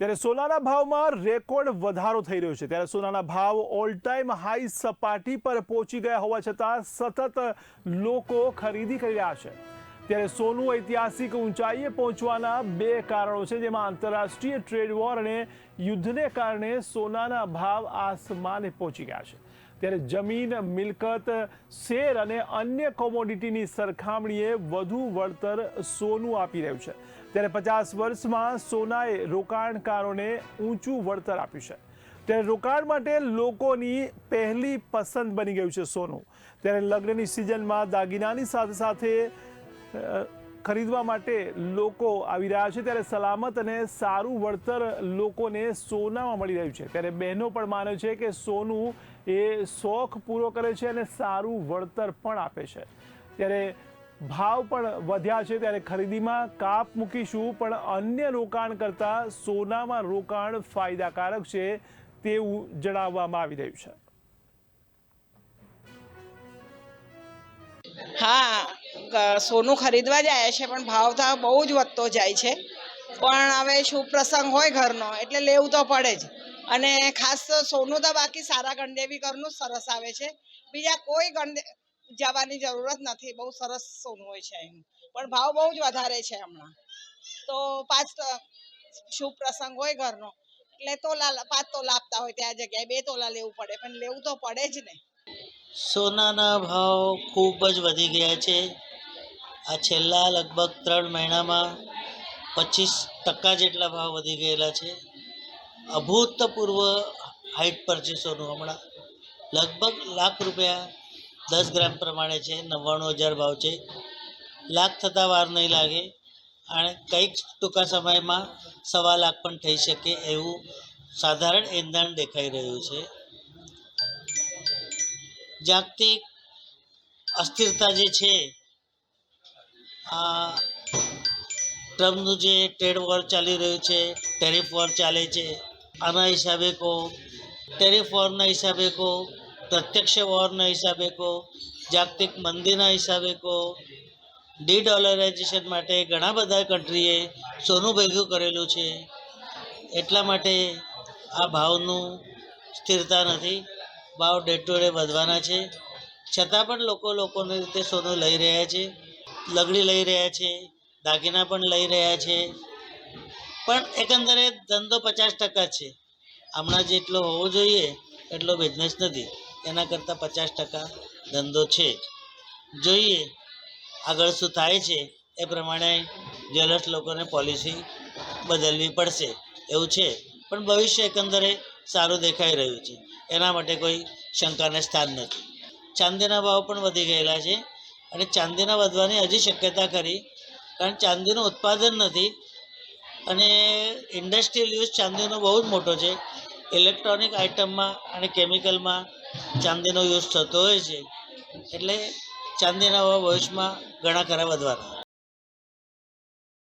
ત્યારે સોનાના ભાવમાં રેકોર્ડ વધારો થઈ રહ્યો છે. ત્યારે સોનાના ભાવ ઓલ ટાઈમ હાઈ સપાટી પર પહોંચી ગયા હોવા છતાં સતત લોકો ખરીદી કરી રહ્યા છે. ત્યારે સોનું ઐતિહાસિક ઊંચાઈએ પહોંચવાના બે કારણો છે, જેમાં આંતરરાષ્ટ્રીય ટ્રેડ વોર અને યુદ્ધને કારણે સોનાના ભાવ આસમાને પહોંચી ગયા છે. ત્યારે જમીન, મિલકત, શેર અને અન્ય કોમોડિટીની સરખામણીએ વધુ વળતર સોનું આપી રહ્યું છે. ત્યારે પચાસ વર્ષમાં સોનાએ રોકાણકારોને ઊંચું વળતર આપ્યું છે. ત્યારે રોકાણ માટે લોકોની પહેલી પસંદ બની ગયું છે સોનું. ત્યારે લગ્નની સિઝનમાં દાગીનાની સાથે સાથે ખરીદવા માટે લોકો આવી રહ્યા છે ત્યારે સલામત અને સારું વળતર લોકોને સોનામાં મળી રહ્યું છે. ત્યારે બહેનો પણ માને છે કે સોનું એ શોખ પૂરો કરે છે અને સારું વળતર પણ આપે છે. ત્યારે ભાવ પણ વધ્યા છે, ત્યારે ખરીદીમાં કાપ મૂકીશું, પણ અન્ય રોકાણ કરતાં સોનામાં રોકાણ ફાયદાકારક છે તેવું જણાવવામાં આવી રહ્યું છે. હા સોનું ખરીદવા જાય છે, પણ ભાવ તો બહુ જ વધતો જાય છે. પણ હવે શુભ પ્રસંગ હોય ઘરનો, એટલે લેવું તો પડે જ. અને ખાસ તો સોનું તો બાકી સારા ગણદેવી ઘરનું સરસ આવે છે. બીજા કોઈ ગણદે, જવાની જરૂરત નથી, બહુ સરસ સોનું હોય છે એનું. પણ ભાવ બહુ જ વધારે છે હમણાં. તો પાંચ ત- શુભ પ્રસંગ હોય ઘરનો? એટલે તોલા, પાંચ તોલા આપતા હોય ત્યાં જગ્યાએ, બે તોલા લેવું પડે, પણ લેવું તો પડે જ ને. સોનાના ભાવ ખૂબ જ વધી ગયા છે. આ છેલ્લા લગભગ ત્રણ મહિનામાં પચીસ ટકા જેટલા ભાવ વધી ગયેલા છે. અભૂતપૂર્વ હાઇટ પરચેસોનું હમણાં લગભગ લાખ રૂપિયા દસ ગ્રામ પ્રમાણે છે, નવ્વાણું હજાર ભાવ છે. લાખ થતાં વાર નહીં લાગે અને કંઈક ટૂંકા સમયમાં સવા લાખ પણ થઈ શકે એવું સાધારણ ઇંધણ દેખાઈ રહ્યું છે. જાગતિક અસ્થિરતા જે છે આ ટ્રમ્પનું જે ટ્રેડ વોર ચાલી રહ્યું છે, ટેરિફ વોર ચાલે છે, આના હિસાબે કહો, ટેરિફ વોરના હિસાબે કહો, પ્રત્યક્ષ વોરના હિસાબે કહો, જાગતિક મંદીના હિસાબે કહો ડી ડોલરાઇઝેશન માટે ઘણા બધા કન્ટ્રીએ સોનું ભેગું કરેલું છે. એટલા માટે આ ભાવનું સ્થિરતા નથી. ભાવ ડે ટુ ડે વધવાના છે. છતાં પણ લોકો લોકોની રીતે સોનું લઈ રહ્યા છે. લગડી લઈ રહ્યા છે, દાગીના પણ લઈ રહ્યા છે. પણ એકંદરે ધંધો પચાસ ટકા છે. હમણાં જેટલો હોવો જોઈએ, એટલો બિઝનેસ નથી. એના કરતાં પચાસ ટકા ધંધો છે જોઈએ આગળ શું થાય છે, એ પ્રમાણે જ્વેલર્સ લોકોને પોલિસી બદલવી પડશે. એવું છે. પણ ભવિષ્ય એકંદરે સારું દેખાઈ રહ્યું છે. એના માટે કોઈ શંકાને સ્થાન નથી. ચાંદીના ભાવ પણ વધી ગયેલા છે. અને ચાંદીના વધવાની હજી શક્યતા ખરી, કારણ ચાંદીનું ઉત્પાદન નથી અને ઇન્ડસ્ટ્રીયલ યુઝ ચાંદીનો બહુ જ મોટો છે. ઇલેક્ટ્રોનિક આઇટમમાં અને કેમિકલમાં ચાંદીનો યુઝ થતો હોય છે. એટલે ચાંદીના ભાવ ભવિષ્યમાં ઘણા ખરા વધવાના.